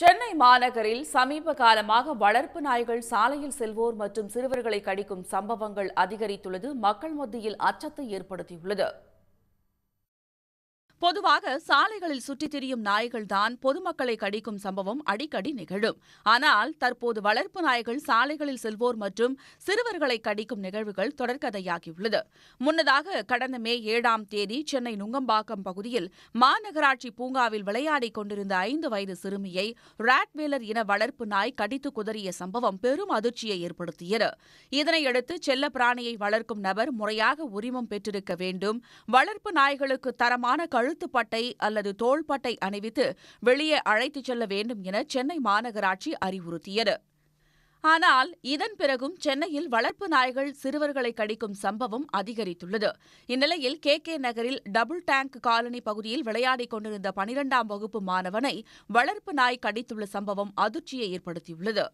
சென்னை மாநகரில் சமீப காலமாக வளர்ப்பு நாய்கள் சாலையில் செல்வோர் மற்றும் சிறுவர்களை கடிக்கும் சம்பவங்கள் அதிகரித்துள்ளது. மக்கள் மத்தியில் அச்சத்தை ஏற்படுத்தியுள்ளது. பொதுவாக சாலைகளில் சுற்றித் திரியும் நாய்கள்தான் பொதுமக்களை கடிக்கும் சம்பவம் அடிக்கடி நிகழும். ஆனால் தற்போது வளர்ப்பு நாய்கள் சாலைகளில் செல்வோர் மற்றும் சிறுவர்களை கடிக்கும் நிகழ்வுகள் தொடர்கதையாகியுள்ளது. முன்னதாக கடந்த மே ஏழாம் தேதி சென்னை நுங்கம்பாக்கம் பகுதியில் மாநகராட்சி பூங்காவில் விளையாடிக் கொண்டிருந்த ஐந்து வயது சிறுமியை ராட்வேலர் இன வளர்ப்பு நாய் கடித்து குதறிய சம்பவம் பெரும் அதிர்ச்சியை ஏற்படுத்தியது. இதனையடுத்து செல்ல பிராணியை வளர்க்கும் நபர் முறையாக உரிமம் பெற்றிருக்க வேண்டும். வளர்ப்பு நாய்களுக்கு தரமான கழு கழுத்துப்பட்டை அல்லது தோள்பட்டை அணிவித்து வெளியே அழைத்துச் செல்ல வேண்டும் என சென்னை மாநகராட்சி அறிவுறுத்தியது. ஆனால் இதன் பிறகும் சென்னையில் வளர்ப்பு நாய்கள் சிறுவர்களை கடிக்கும் சம்பவம் அதிகரித்துள்ளது. இந்நிலையில் கே கே நகரில் டபுள் டேங்க் காலனி பகுதியில் விளையாடிக் கொண்டிருந்த பனிரெண்டாம் வகுப்பு மாணவனை வளர்ப்பு நாய் கடித்துள்ள சம்பவம் அதிர்ச்சியை ஏற்படுத்தியுள்ளது.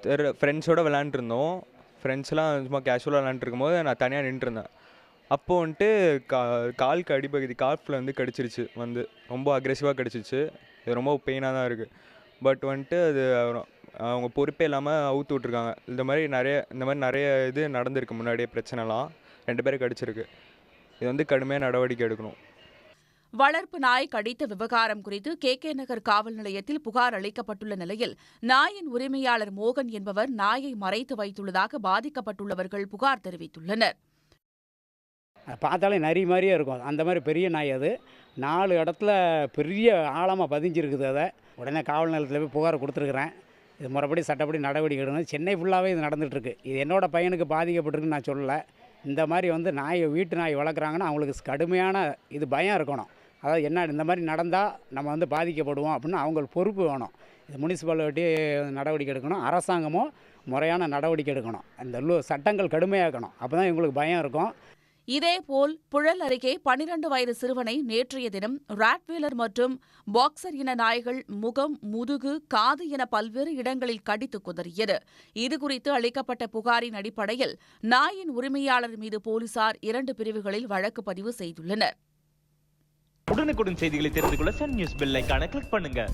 தெரு ஃப்ரெண்ட்ஸோட விளாண்டுருந்தோம் ஃப்ரெண்ட்ஸ்லாம் சும்மா கேஷுவலாக விளையாண்டுருக்கும் போது நான் தனியாக நின்றுருந்தேன். அப்போ வந்துட்டு கா காலுக்கு அடிபகுதி காஃபில் வந்து கடிச்சிருச்சு. வந்து ரொம்ப அக்ரெசிவாக கடிச்சிருச்சு. இது ரொம்ப பெயினாக தான் இருக்குது பட் வந்துட்டு அது அவங்க பொறுப்பே இல்லாமல் அவுத்து விட்ருக்காங்க இந்த மாதிரி நிறைய இந்த மாதிரி நிறைய இது நடந்திருக்கு முன்னாடியே பிரச்சனைலாம். ரெண்டு பேரும் கடிச்சிருக்கு. இது வந்து கடுமையாக நடவடிக்கை எடுக்கணும். வளர்ப்பு நாய் கடித்த விவகாரம் குறித்து கே கே நகர் காவல் நிலையத்தில் புகார் அளிக்கப்பட்டுள்ள நிலையில் நாயின் உரிமையாளர் மோகன் என்பவர் நாயை மறைத்து வைத்துள்ளதாக பாதிக்கப்பட்டுள்ளவர்கள் புகார் தெரிவித்துள்ளனர். பார்த்தாலே நரி மாதிரியே இருக்கும். அந்த மாதிரி பெரிய நாய் அது. நாலு இடத்துல பெரிய ஆழமாக பதிஞ்சிருக்குது அதை. உடனே காவல் நிலையத்தில் போய் புகார் கொடுத்துருக்குறேன். இது முறைப்படி சட்டப்படி நடவடிக்கை எடுக்கணும். சென்னை ஃபுல்லாகவே இது நடந்துகிட்ருக்கு இது என்னோட பையனுக்கு பாதிக்கப்பட்டிருக்குன்னு நான் சொல்லலை. இந்த மாதிரி வந்து நாயை வீட்டு நாய் வளர்க்குறாங்கன்னா அவங்களுக்கு கடுமையான இது பயம் இருக்கணும். அதாவது என்ன இந்த மாதிரி நடந்தால் நம்ம வந்து பாதிக்கப்படுவோம் அப்படின்னு அவங்களுக்கு பொறுப்பு வேணும். இது முனிசிபாலிட்டி நடவடிக்கை எடுக்கணும். அரசாங்கமும் முறையான நடவடிக்கை எடுக்கணும். இந்த சட்டங்கள் கடுமையாக்கணும். அப்போ தான் இவங்களுக்கு பயம் இருக்கும். இதேபோல் புழல் அருகே பனிரண்டு வயது சிறுவனை நேற்றைய தினம் ராட்வீலர் மற்றும் பாக்சர் இன நாய்கள் முகம் முதுகு காது என பல்வேறு இடங்களில் கடித்து குதறியது. இதுகுறித்து அளிக்கப்பட்ட புகாரின் அடிப்படையில் நாயின் உரிமையாளர் மீது போலீசார் இரண்டு பிரிவுகளில் வழக்கு பதிவு செய்துள்ளனர். உடனுக்குடன் செய்திகளை தெரிந்து கொள்ள சன் நியூஸ் பெல் கிளிக் பண்ணுங்க.